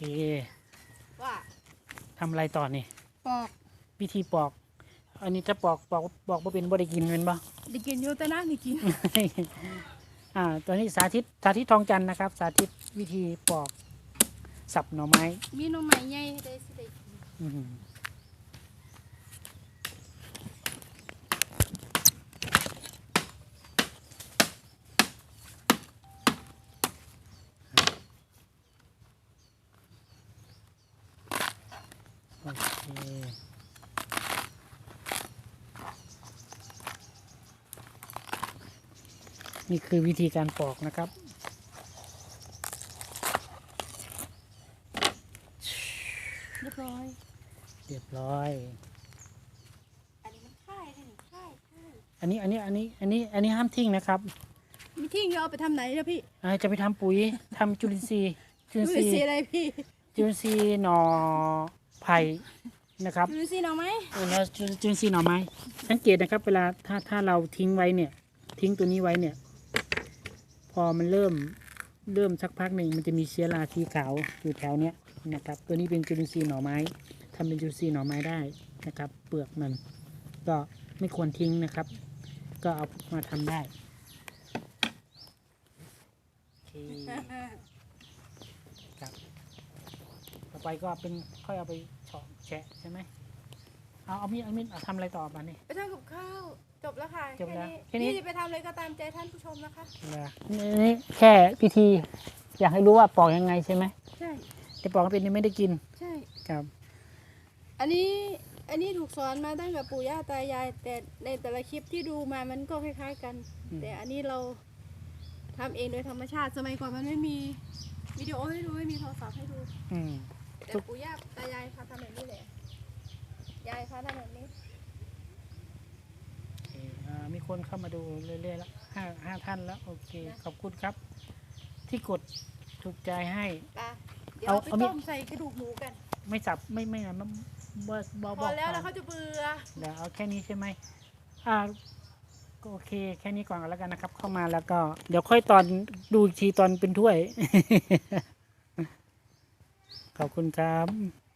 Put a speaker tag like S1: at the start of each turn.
S1: เค
S2: ว่า
S1: ทำอะไรต่อนี่
S2: ปอก
S1: วิธีปอก อันนี้จะปอกปอกปอกบ่เป็นบ่ได้กินเป็นบ่
S2: ได้กินอยู่แต่นะนี่กิน
S1: อ่าตอนนี้สาธิตสาธิตทองจันทร์นะครับ สาธิตวิธีปอกสับหน่อไม้
S2: มีหน้องใหม่ใหญ่ให้ได้สิได้กิน
S1: โอเคนี่คือวิธีการปอกนะครับ
S2: เรียบร้อย
S1: เรียบร้อย
S2: อันนี้มันค่ายได้นี่ค่ายค่าย
S1: อันนี้ อันนี้ อันนี้ อันนี้ อันนี้ห้ามทิ้งนะครับ
S2: มีทิ้งจะเอาไปทำไหนเนี่ยพี่
S1: อ่าจะไปทำปุ๋ย ทำจุลินทรีย์ จุลินท
S2: ดู
S1: รีย์
S2: สีอะไรพี่
S1: จุลินทรีย์หน่อ ไผ่นะครับ
S2: ดูสีหน่อไหม
S1: เออแล้วจุจุลินทรีย์หน่อไม้สังเกตนะครับ เวลาถ้าถ้าเราทิ้งไว้เนี่ย ทิ้งตัวนี้ไว้เนี่ย พอมันเริ่มเริ่มสักพักหนึ่งมันจะมีเชื้อราสีขาวอยู่แถวเนี้ยนะครับ ตัวนี้เป็นจุลินทรีย์หน่อไม้ทำเป็นจุลินทรีย์หน่อไม้ได้นะครับ เปลือกมัน ก็ไม่ควรทิ้งนะครับ ก็เอามาทำได้โอเคครับต่อ ไปก็เป็นค่อยเอาไปเฉาะแฉะใช่ไหมเอาเอามีดเอามีดเอาทำอะไรต่อมานี่
S2: ไปทำกับข้าวจบแล้วค่ะ
S1: จบแล้วแค่
S2: แค่
S1: นี้
S2: นี้พี่จะไปทำอะไรก็ตามใจท่านผู้ชมนะคะ
S1: เหรอนี่นี่แค่พิธี อยากให้รู้ว่าปอกยังไงใช่ไหม
S2: ใช่
S1: แต่ปอกไม่เป็นนี่ไม่ได้กิน
S2: ใช่
S1: ครับ
S2: อันนี้อันนี้ถูกสอนมาตั้งแต่ปู่ย่าตายาย แต่ในแต่ละคลิปที่ดูมามันก็คล้ายๆกัน
S1: อืม
S2: แต่อันนี้เราทำเองโดยธรรมชาติสมัยก่อนมันไม่มีวิดีโอให้ดูไม่มีโทรศัพท์ให้ดู
S1: อืม
S2: แต่ปู่ย่าตายายพาทำแบบนี้แหละยายพาทำแบบนี้
S1: โอเคอ่ามีคนเข้ามาดูเรื่อยๆแล้วห้าห้าท่านแล้ว โอเค ขอบคุณครับ ที่กดถูกใจให้
S2: ปะเดี๋ยว
S1: เอา
S2: ไป
S1: เอามีด
S2: ต้มใส่กระดูกหมูกัน
S1: ไม่สับไม่ไม่ไม่บ่บ่
S2: พ
S1: บ
S2: อ
S1: อก
S2: แล้ว
S1: ก่
S2: แล้ว
S1: อน
S2: เขาจะเบื่อ
S1: เดี๋ยวเอาแค่นี้ใช่ไหมอ่าก็โอเค แค่นี้ก่อนก็แล้วกันนะครับ เข้ามาแล้วก็ เดี๋ยวค่อยตอนดูอีกทีตอนเป็นถ้วย ขอบคุณครับ